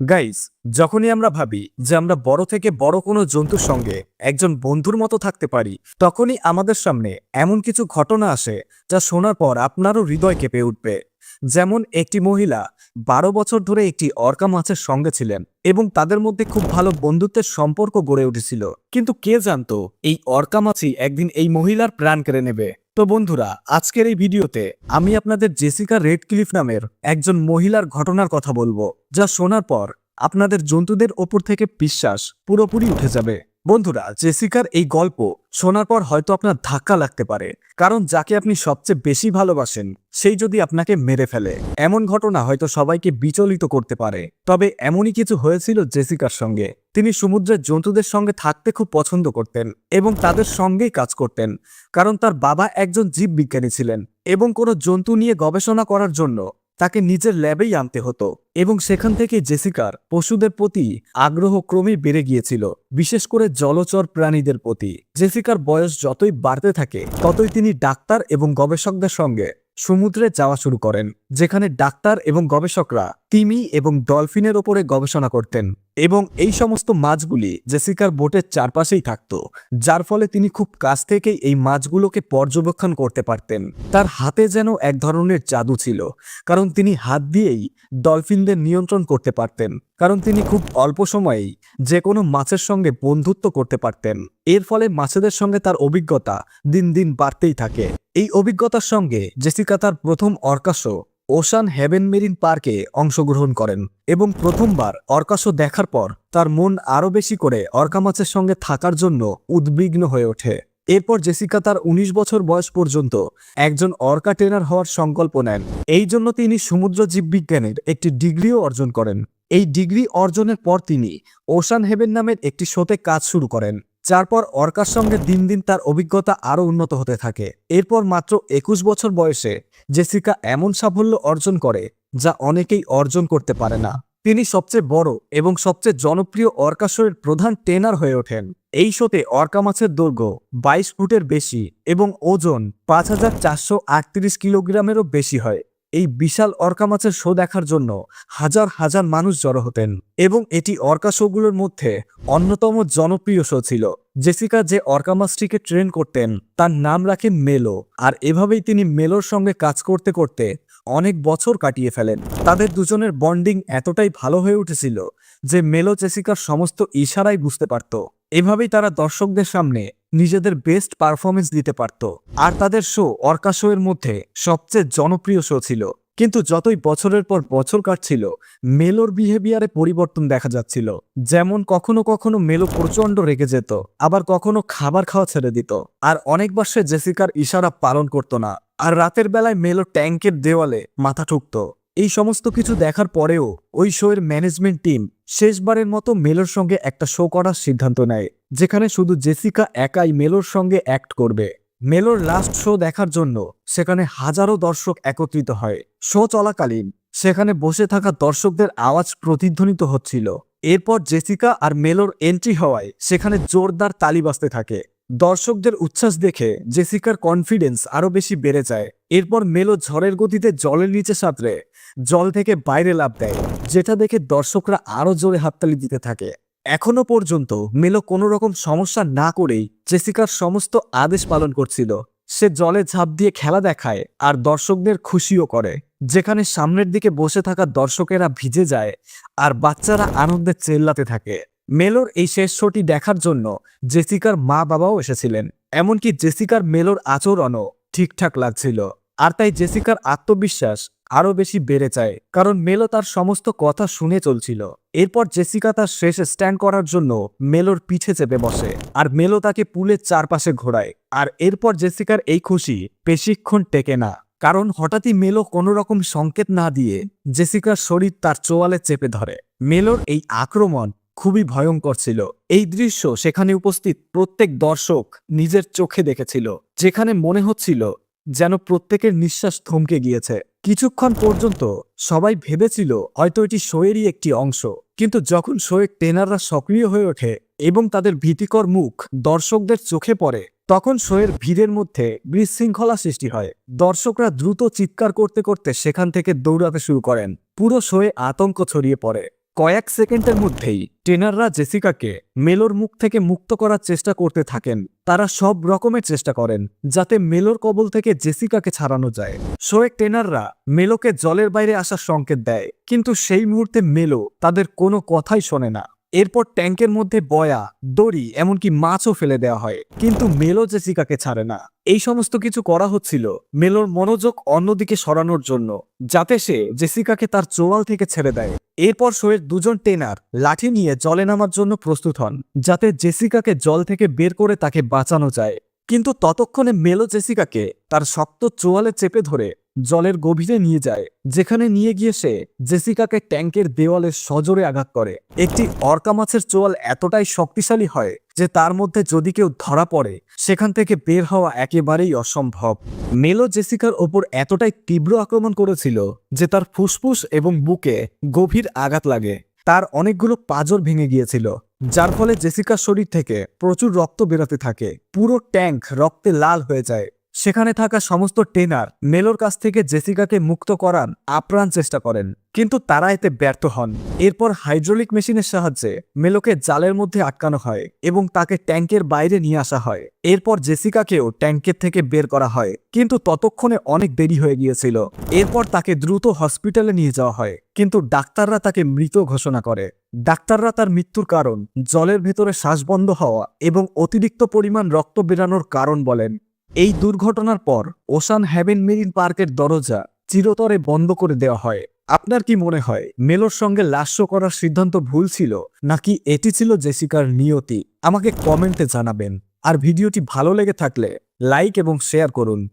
Guys যখনই আমরা ভাবি যে আমরা বড় থেকে বড় কোনো জন্তুর সঙ্গে একজন বন্ধুর মতো থাকতে পারি, তখনই আমাদের সামনে এমন কিছু ঘটনা আসে যা শোনার পর আপনারও হৃদয় কেঁপে উঠবে। যেমন একটি মহিলা বারো বছর ধরে একটি অর্কা মাছের সঙ্গে ছিলেন এবং তাদের মধ্যে খুব ভালো বন্ধুত্বের সম্পর্ক গড়ে উঠেছিল। কিন্তু কে জানতো, এই অর্কা মাছই একদিন এই মহিলার প্রাণ কেড়ে নেবে? তো বন্ধুরা, আজকের এই ভিডিওতে আমি আপনাদের জেসিকা রেড ক্লিফ নামের একজন মহিলার ঘটনার কথা বলব, যা শোনার পর আপনাদের জন্তুদের ওপর থেকে বিশ্বাস পুরোপুরি উঠে যাবে। বন্ধুরা, জেসিকার এই গল্প শোনার পর হয়তো আপনার ধাক্কা লাগতে পারে, কারণ যাকে আপনি সবচেয়ে বেশি ভালোবাসেন, সেই যদি আপনাকে মেরে ফেলে। এমন ঘটনা হয়তো সবাইকে বিচলিত করতে পারে, তবে এমনই কিছু হয়েছিল জেসিকার সঙ্গে। তিনি সমুদ্রের জন্তুদের সঙ্গে থাকতে খুব পছন্দ করতেন এবং তাদের সঙ্গেই কাজ করতেন, কারণ তার বাবা একজন জীববিজ্ঞানী ছিলেন এবং কোনো জন্তু নিয়ে গবেষণা করার জন্য তাকে নিজের ল্যাবেই আনতে হতো এবং সেখান থেকে জেসিকার পশুদের প্রতি আগ্রহ ক্রমেই বেড়ে গিয়েছিল, বিশেষ করে জলচর প্রাণীদের প্রতি। জেসিকার বয়স যতই বাড়তে থাকে, ততই তিনি ডাক্তার এবং গবেষকদের সঙ্গে সমুদ্রে যাওয়া শুরু করেন, যেখানে ডাক্তার এবং গবেষকরা তিমি এবং ডলফিনের ওপরে গবেষণা করতেন। এবং এই সমস্ত মাছগুলি জেসিকার বোটের চারপাশেই থাকত, যার ফলে তিনি খুব কাছ থেকেই এই মাছগুলোকে পর্যবেক্ষণ করতে পারতেন। তার হাতে যেন এক ধরনের জাদু ছিল, কারণ তিনি হাত দিয়েই ডলফিনদের নিয়ন্ত্রণ করতে পারতেন, কারণ তিনি খুব অল্প সময়েই যে কোনো মাছের সঙ্গে বন্ধুত্ব করতে পারতেন। এর ফলে মাছেদের সঙ্গে তার অভিজ্ঞতা দিন দিন বাড়তেই থাকে। এই অভিজ্ঞতার সঙ্গে জেসিকা তার প্রথম অর্কাশো ওশান হেভেন মেরিন পার্কে অংশগ্রহণ করেন এবং প্রথমবার অর্কাশো দেখার পর তার মন আরও বেশি করে অর্কা মাছের সঙ্গে থাকার জন্য উদ্বিগ্ন হয়ে ওঠে। এরপর জেসিকা তার ১৯ বছর বয়স পর্যন্ত একজন অর্কা ট্রেনার হওয়ার সংকল্প নেন। এই জন্য তিনি সমুদ্র জীববিজ্ঞানের একটি ডিগ্রিও অর্জন করেন। এই ডিগ্রি অর্জনের পর তিনি ওশান হেভেন নামের একটি শোতে কাজ শুরু করেন। যারপর অর্কার সঙ্গে দিন দিন তার অভিজ্ঞতা আরও উন্নত হতে থাকে। এরপর মাত্র একুশ বছর বয়সে জেসিকা এমন সাফল্য অর্জন করে যা অনেকেই অর্জন করতে পারে না। তিনি সবচেয়ে বড় এবং সবচেয়ে জনপ্রিয় অর্কা শোয়ের প্রধান ট্রেনার হয়ে ওঠেন। এই শোতে অর্কা মাছের দৈর্ঘ্য বাইশ ফুটের বেশি এবং ওজন পাঁচ হাজার চারশো আটত্রিশ কিলোগ্রামেরও বেশি হয়। এই বিশাল অর্কা মাছের শো দেখার জন্য হাজার হাজার মানুষ জড়ো হতেন এবং এটি অর্কা শোগুলোর মধ্যে অন্যতম জনপ্রিয় শো ছিল। জেসিকা যে অর্কা মাছটিকে ট্রেন করতেন, তার নাম রাখেন মেলো আর এভাবেই তিনি মেলোর সঙ্গে কাজ করতে করতে অনেক বছর কাটিয়ে ফেলেন। তাদের দুজনের বন্ডিং এতটাই ভালো হয়ে উঠেছিল যে মেলো জেসিকার সমস্ত ইশারাই বুঝতে পারত। এভাবেই তারা দর্শকদের সামনে নিজেদের বেস্ট পারফরমেন্স দিতে পারত। আর তাদের শো অর্কা শো এর মধ্যে সবচেয়ে জনপ্রিয় শো ছিল। কিন্তু যতই বছরের পর বছর কাটছিল, মেলোর বিহেভিয়ারে পরিবর্তন দেখা যাচ্ছিল। যেমন কখনো কখনো মেলো প্রচণ্ড রেগে যেত, আবার কখনো খাবার খাওয়া ছেড়ে দিত। আর অনেকবার সে জেসিকার ইশারা পালন করত না। আর রাতের বেলায় মেলো ট্যাঙ্কের দেওয়ালে মাথা ঠুকত। এই সমস্ত কিছু দেখার পরেও ওই শোয়ের ম্যানেজমেন্ট টিম শেষবারের মতো মেলোর সঙ্গে একটা শো করার সিদ্ধান্ত নেয়, যেখানে শুধু জেসিকা একাই মেলোর সঙ্গে অ্যাক্ট করবে। মেলোর লাস্ট শো দেখার জন্য সেখানে হাজারো দর্শক একত্রিত হয়। শো চলাকালীন সেখানে বসে থাকা দর্শকদের আওয়াজ প্রতিধ্বনিত হচ্ছিল। এরপর জেসিকা আর মেলোর এন্ট্রি হওয়ায় সেখানে জোরদার তালি বাজতে থাকে। দর্শকদের উচ্ছ্বাস দেখে জেসিকার কনফিডেন্স আরও বেশি বেড়ে যায়। এরপর মেলো ঝড়ের গতিতে জলের নিচে সাঁতরে, জল থেকে বাইরে লাভ দেয়, যেটা দেখে দর্শকরা আরও জোরে হাততালি দিতে থাকে। এখনও পর্যন্ত মেলো কোনো রকম সমস্যা না করেই জেসিকার সমস্ত আদেশ পালন করছিল। সে জলে ঝাঁপ দিয়ে খেলা দেখায় আর দর্শকদের খুশিও করে। যেখানে সামনের দিকে বসে থাকা দর্শকেরা ভিজে যায় আর বাচ্চারা আনন্দে চেল্লাতে থাকে। মেলোর এই শেষ শোটি দেখার জন্য জেসিকার মা বাবাও এসেছিলেন। এমনকি জেসিকার মেলোর আচরণও ঠিকঠাক লাগছিল। আর তাই জেসিকার আত্মবিশ্বাস আরও বেশি বেড়ে যায়, কারণ মেলো তার সমস্ত কথা শুনে চলছিল। এরপর জেসিকা তার শেষ স্ট্যান্ড করার জন্য মেলোর পিঠে চেপে বসে আর মেলো তাকে পুলের চারপাশে ঘোরায়। আর এরপর জেসিকার এই খুশি বেশিক্ষণ টেকে না, কারণ হঠাৎই মেলো কোনো রকম সংকেত না দিয়ে জেসিকার শরীর তার চোয়ালে চেপে ধরে। মেলোর এই আক্রমণ খুবই ভয়ঙ্কর ছিল। এই দৃশ্য সেখানে উপস্থিত প্রত্যেক দর্শক নিজের চোখে দেখেছিল, যেখানে মনে হচ্ছিল যেন প্রত্যেকের নিঃশ্বাস থমকে গিয়েছে। কিছুক্ষণ পর্যন্ত সবাই ভেবেছিল হয়তো এটি শোয়েরই একটি অংশ, কিন্তু যখন শোয়ের টেনাররা সক্রিয় হয়ে ওঠে এবং তাদের ভীতিকর মুখ দর্শকদের চোখে পড়ে, তখন শোয়ের ভিড়ের মধ্যে বিশৃঙ্খলা সৃষ্টি হয়। দর্শকরা দ্রুত চিৎকার করতে করতে সেখান থেকে দৌড়াতে শুরু করেন। পুরো শোয়ে আতঙ্ক ছড়িয়ে পড়ে। কয়েক সেকেন্ডের মধ্যেই টেনাররা জেসিকাকে মেলোর মুখ থেকে মুক্ত করার চেষ্টা করতে থাকেন। তারা সব রকমের চেষ্টা করেন, যাতে মেলোর কবল থেকে জেসিকাকে ছাড়ানো যায়। শোয়েক টেনাররা মেলোকে জলের বাইরে আসার সংকেত দেয়, কিন্তু সেই মুহূর্তে মেলো তাদের কোনো কথাই শোনে না। এরপর ট্যাঙ্কের মধ্যে বয়া, দড়ি, এমনকি মাছও ফেলে দেওয়া হয়। কিন্তু মেলো জেসিকাকে ছাড়ে না। এই সমস্ত কিছু করা হচ্ছিল মেলোর মনোযোগ অন্যদিকে সরানোর জন্য, যাতে সে জেসিকাকে তার চোয়াল থেকে ছেড়ে দেয়। এরপর শোয়ের দুজন টেনার লাঠি নিয়ে জলে নামার জন্য প্রস্তুত হন, যাতে জেসিকাকে জল থেকে বের করে তাকে বাঁচানো যায়। কিন্তু ততক্ষণে মেলো জেসিকাকে তার শক্ত চোয়ালে চেপে ধরে জলের গভীরে নিয়ে যায়, যেখানে নিয়ে গিয়ে সে জেসিকাকে ট্যাঙ্কের দেওয়ালে সজোরে আঘাত করে। একটি অর্কা মাছের চোয়াল এতটাই শক্তিশালী হয় যে তার মধ্যে যদি কেউ ধরা পড়ে, সেখান থেকে বের হওয়া একেবারেই অসম্ভব। মেলো জেসিকার ওপর এতটাই তীব্র আক্রমণ করেছিল যে তার ফুসফুস এবং বুকে গভীর আঘাত লাগে। তার অনেকগুলো পাজর ভেঙে গিয়েছিল, যার ফলে জেসিকার শরীর থেকে প্রচুর রক্ত বেরোতে থাকে। পুরো ট্যাঙ্ক রক্তে লাল হয়ে যায়। সেখানে থাকা সমস্ত টেনার মেলোর কাছ থেকে জেসিকাকে মুক্ত করান আপ্রাণ চেষ্টা করেন, কিন্তু তারা এতে ব্যর্থ হন। এরপর হাইড্রোলিক মেশিনের সাহায্যে মেলোকে জালের মধ্যে আটকানো হয় এবং তাকে ট্যাঙ্কের বাইরে নিয়ে আসা হয়। এরপর জেসিকাকেও ট্যাঙ্কের থেকে বের করা হয়, কিন্তু ততক্ষণে অনেক দেরি হয়ে গিয়েছিল। এরপর তাকে দ্রুত হসপিটালে নিয়ে যাওয়া হয়, কিন্তু ডাক্তাররা তাকে মৃত ঘোষণা করে। ডাক্তাররা তার মৃত্যুর কারণ, জলের ভেতরে শ্বাস বন্ধ হওয়া এবং অতিরিক্ত পরিমাণ রক্ত বেরানোর কারণ বলেন। এই দুর্ঘটনার পর ওশান হ্যাভেন মেরিন পার্কের দরজা চিরতরে বন্ধ করে দেওয়া হয়। আপনার কি মনে হয়, মেলোর সঙ্গে লাস্য করার সিদ্ধান্ত ভুল ছিল, নাকি এটি ছিল জেসিকার নিয়তি? আমাকে কমেন্টে জানাবেন। আর ভিডিওটি ভালো লেগে থাকলে লাইক এবং শেয়ার করুন।